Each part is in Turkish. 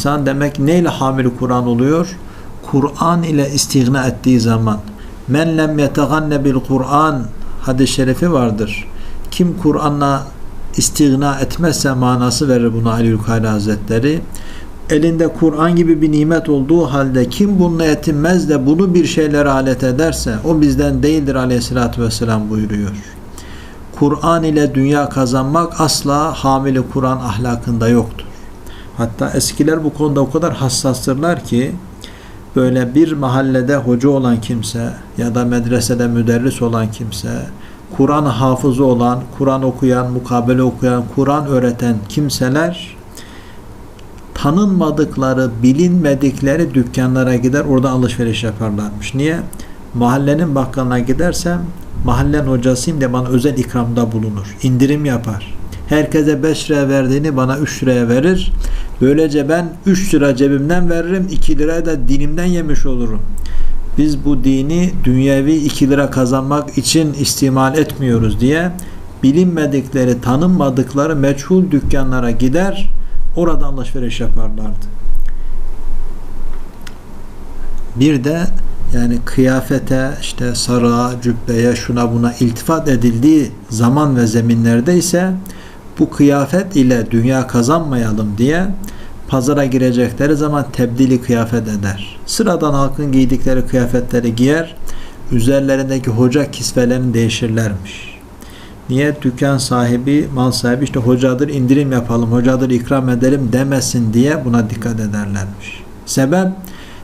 insan demek neyle hamil Kur'an oluyor? Kur'an ile istigna ettiği zaman men lem yeteganne bil Kur'an hadis-i şerifi vardır. Kim Kur'an'la istigna etmezse manası verir buna Ali Yukayli Hazretleri. Elinde Kur'an gibi bir nimet olduğu halde kim bununla yetinmez de bunu bir şeylere alet ederse o bizden değildir aleyhissalatü vesselam buyuruyor. Kur'an ile dünya kazanmak asla hamili Kur'an ahlakında yoktur. Hatta eskiler bu konuda o kadar hassastırlar ki böyle bir mahallede hoca olan kimse ya da medresede müderris olan kimse, Kur'an hafızı olan, Kur'an okuyan, mukabele okuyan, Kur'an öğreten kimseler tanınmadıkları, bilinmedikleri dükkanlara gider, orada alışveriş yaparlarmış. Niye? Mahallenin bakkalına gidersem mahallen hocasıyım de bana özel ikramda bulunur. indirim yapar. Herkese 5 liraya verdiğini bana 3 liraya verir. Böylece ben 3 lira cebimden veririm. 2 liraya da dinimden yemiş olurum. Biz bu dini dünyevi 2 lira kazanmak için istimal etmiyoruz diye bilinmedikleri, tanınmadıkları meçhul dükkanlara gider, oradan alışveriş yaparlardı. Bir de yani kıyafete, işte sarığa, cübbeye, şuna buna iltifat edildiği zaman ve zeminlerde ise bu kıyafet ile dünya kazanmayalım diye pazara girecekleri zaman tebdili kıyafet eder. Sıradan halkın giydikleri kıyafetleri giyer, üzerlerindeki hoca kisvelerini değişirlermiş. Niye dükkan sahibi, mal sahibi işte hocadır indirim yapalım, hocadır ikram edelim demesin diye buna dikkat ederlermiş. Sebep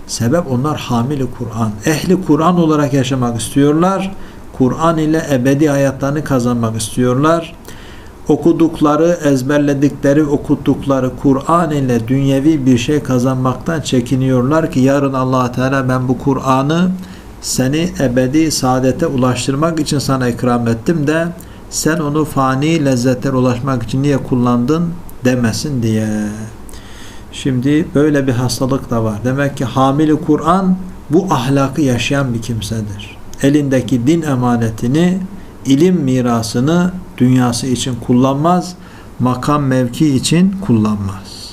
Sebep onlar hamili Kur'an. Ehli Kur'an olarak yaşamak istiyorlar. Kur'an ile ebedi hayatlarını kazanmak istiyorlar. Okudukları, ezberledikleri, okuttukları Kur'an ile dünyevi bir şey kazanmaktan çekiniyorlar ki yarın allah Teala ben bu Kur'an'ı seni ebedi saadete ulaştırmak için sana ikram ettim de sen onu fani lezzetler ulaşmak için niye kullandın demesin diye. Şimdi böyle bir hastalık da var. Demek ki hamili Kur'an bu ahlakı yaşayan bir kimsedir. Elindeki din emanetini, ilim mirasını dünyası için kullanmaz, makam mevki için kullanmaz.